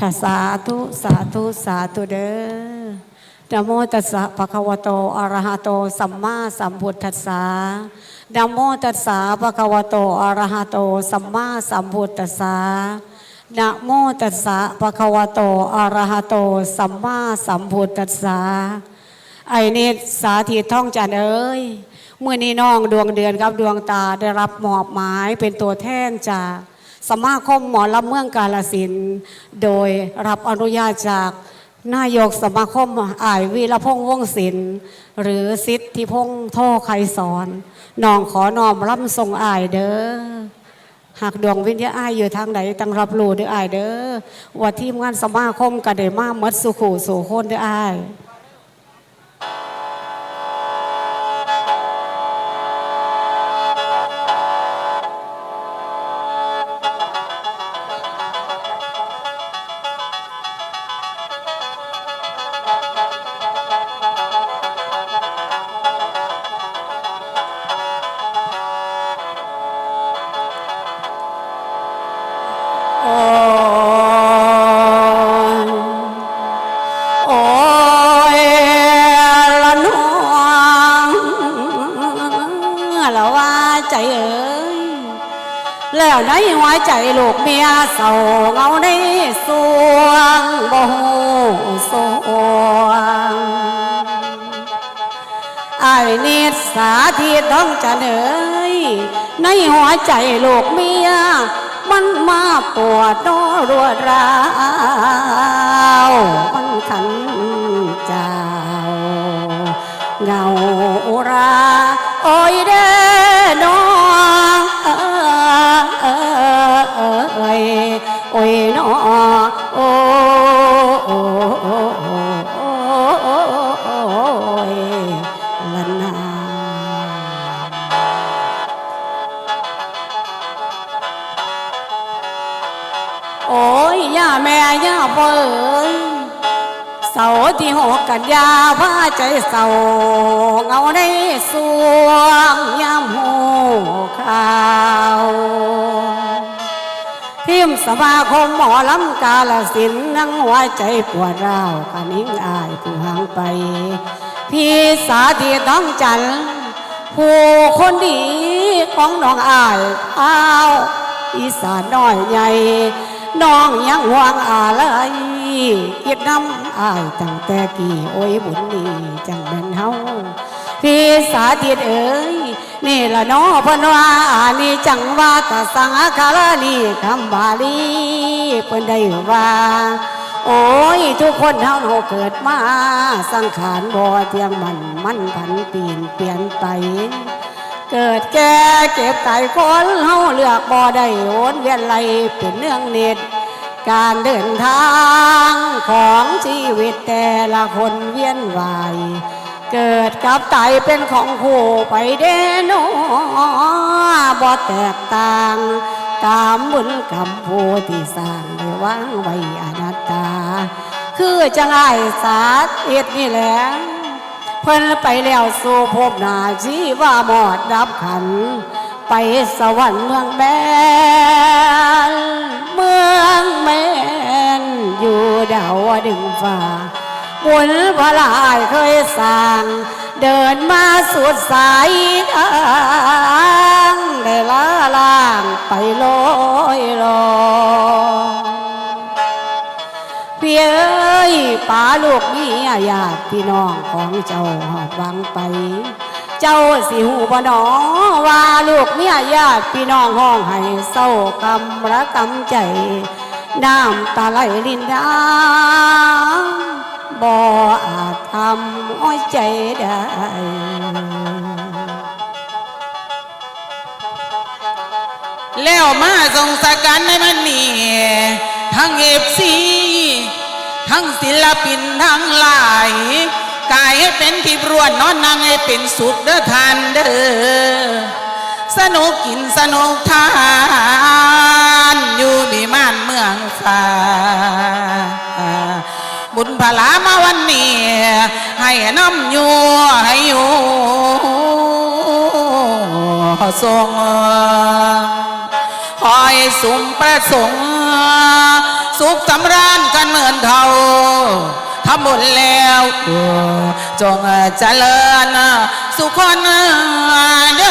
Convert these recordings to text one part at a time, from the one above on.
ค่ะสาธุสาธุสาธุเด้อนโมตัสสะภะคะวะโตอะระหะโตสัมมาสัมพุทธัสสะนโมตัสสะภะคะวะโตอะระหะโตสัมมาสัมพุทธัสสะนะโมตัสสะภะคะวะโตอะระหะโตสัมมาสัมพุทธัสสะไอ้นี่สาธิตท่องจันทร์เอ้ยเมื่อนี้น้องดวงเดือนกับดวงตาได้รับมอบหมายเป็นตัวแทนจาก สมาคมหมอลำเมืองกาลสิน โดยรับอนุญาตจากนายกสมาคมอ่ายวีรพงษ์วงศิลป์หรือสิทธิพงษ์โทไคสอนน้องขอนอมรับทรงอ่ายเด้อหากดวงวิญญาณอายอยู่ทางไหนตั้งรับรู้เด้ออายเด้อว่าทีมงานสมาคมก็ได้มาหมดสุขูสู่คนเด้ออาย แล้วในหัวใจลูกเมียเศร้าเงาในสวงบ่หูสวงไอ้นิสาธิตต้องจะเหนื่อยในหัวใจลูกเมีย มันมาปวดโนรวดราวมันขันเจ้าเงาราโอ้ยเด้ แม่ย่าเอ้ยเสาที่หกกันยาพาใจเศร้าเงาในสวงยามหูขาวทีมสมาคมหมอลำกาลสินนั่งหัวใจปวดร้าวกันิ่งอายผู้ห่างไป พี่สาธิตต้องจันผู้คนดีของน้องอายอ้าวอีสานน้อยใหญ่ น้องยังห่วงอะไรคิดน้ำอายตั้งแต่กี่โอ้ยบุญนี่จังเป็นเฮาพี่สาธิตเอ๋ยนี่ละน้อพนว่าอานี่จังว่าตะสังอาคารนี่คำบาลีเพิ่นได้ว่า โอ้ยทุกคนเฮาเฮาเกิดมา สังขารบ่เที่ยงมันมันผันเปลี่ยนเปลี่ยนไป เกิดแก่เก็บตายคนเฮาเลือกบ่ได้โอนเวียนไหลเป็นเรื่องเน็ตการเดินทางของชีวิตแต่ละคนเวียนวายเกิดกับตายเป็นของคู่ไปเด้นอบ่แตกต่าง ตามบุญกรรมผู้ที่สร้างได้วางไว้อนัตตา คือจังไอสาเอ็ดนี่แหละ เพิ่นไปแล้วสู่ภพนาชีว่าหมอดดับขัน ไปสวรรค์เมืองแบนเมืองแมนอยู่ดาวดึงฟ้าบุญพระลายเคยสร้าง เดินมาสุดสายทางได้ละล่างไปลอยลอย พี่เอ้ยป๋าลูกมีญาติพี่น้องของเจ้าหอบวังไป เจ้าสิหูบ่หนอว่าลูกมีญาติพี่น้องห้องให้เศร้ากำระกำใจน้ำตาไหลลินดาบ่อาจทำอ้อยใจได้แล้วมาทรงสการในมันนี่ทั้งเอฟซี ทั้งศิลปินทั้งหลายกายให้เป็นที่รวนนอนนางให้เป็นสุขเด้อทานเด้อสนุกกินสนุกทานอยู่บีมานเมืองฟ้าบุญพลามาวันนี้ให้น้ำอยู่ให้อยู่ทรงคอยสุมประสงค์ สุขสำราญก บุญแล้วจงเจริญสุขคนเด้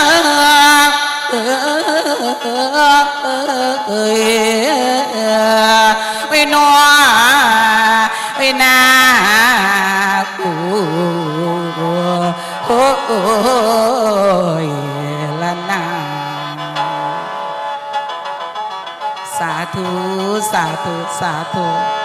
ออไว้นอไว้นากูโอ้ยละนาสาธุ สาธุ สาธุ